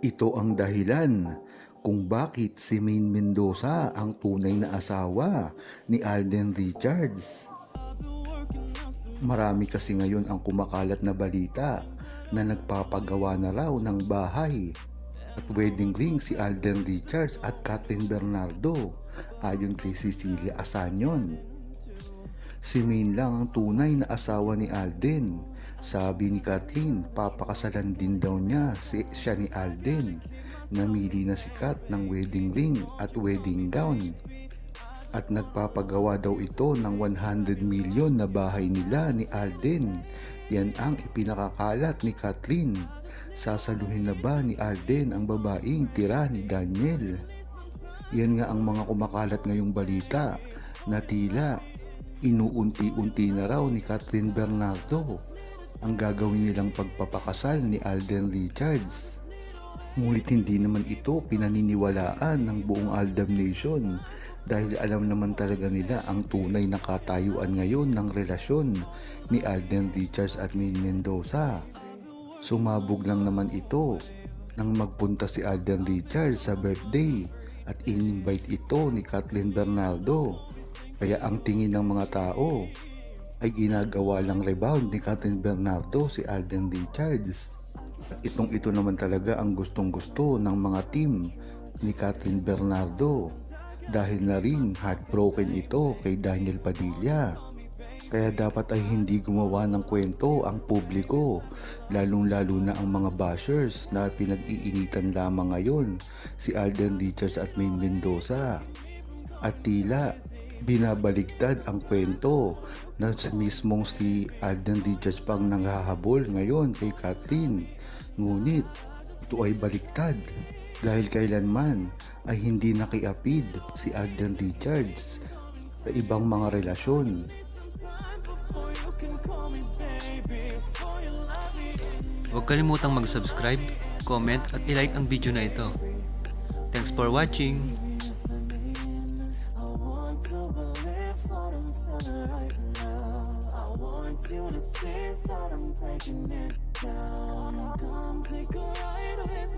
Ito ang dahilan kung bakit si Maine Mendoza ang tunay na asawa ni Alden Richards. Marami kasi ngayon ang kumakalat na balita na nagpapagawa na raw ng bahay at wedding ring si Alden Richards at Catherine Bernardo ayon kay Cecilia Asanyon. Si Maine lang ang tunay na asawa ni Alden. Sabi ni Kathleen, papakasalan din daw niya si, siya ni Alden. Namili na si Kat ng wedding ring at wedding gown. At nagpapagawa daw ito ng 100 million na bahay nila ni Alden. Yan ang ipinakakalat ni Kathleen. Sasaluhin na ba ni Alden ang babaeng tira ni Daniel? Yan nga ang mga kumakalat ngayong balita na tila inuunti-unti na raw ni Catherine Bernardo ang gagawin nilang pagpapakasal ni Alden Richards. Ngunit hindi naman ito pinaniniwalaan ng buong Aldam Nation dahil alam naman talaga nila ang tunay na katayuan ngayon ng relasyon ni Alden Richards at Maine Mendoza. Sumabog lang naman ito nang magpunta si Alden Richards sa birthday at in-invite ito ni Kathleen Bernardo. Kaya ang tingin ng mga tao ay ginagawa lang rebound ni Catherine Bernardo si Alden Richards. At itong ito naman talaga ang gustong gusto ng mga team ni Catherine Bernardo dahil na rin heartbroken ito kay Daniel Padilla. Kaya dapat ay hindi gumawa ng kwento ang publiko, lalong-lalo na ang mga bashers na pinag-iinitan lamang ngayon si Alden Richards at Maine Mendoza. At tila binabaligtad ang kwento na mismong si Alden Richards pang nanghahabol ngayon kay Catherine. Ngunit ito ay baliktad dahil kailanman ay hindi nakiapid si Alden Richards sa ibang mga relasyon. Huwag kalimutang mag-subscribe, comment at ilike ang video na ito. Thanks for watching! To believe what I'm feeling right now. I want you to see that I'm breaking it down. Come take a ride with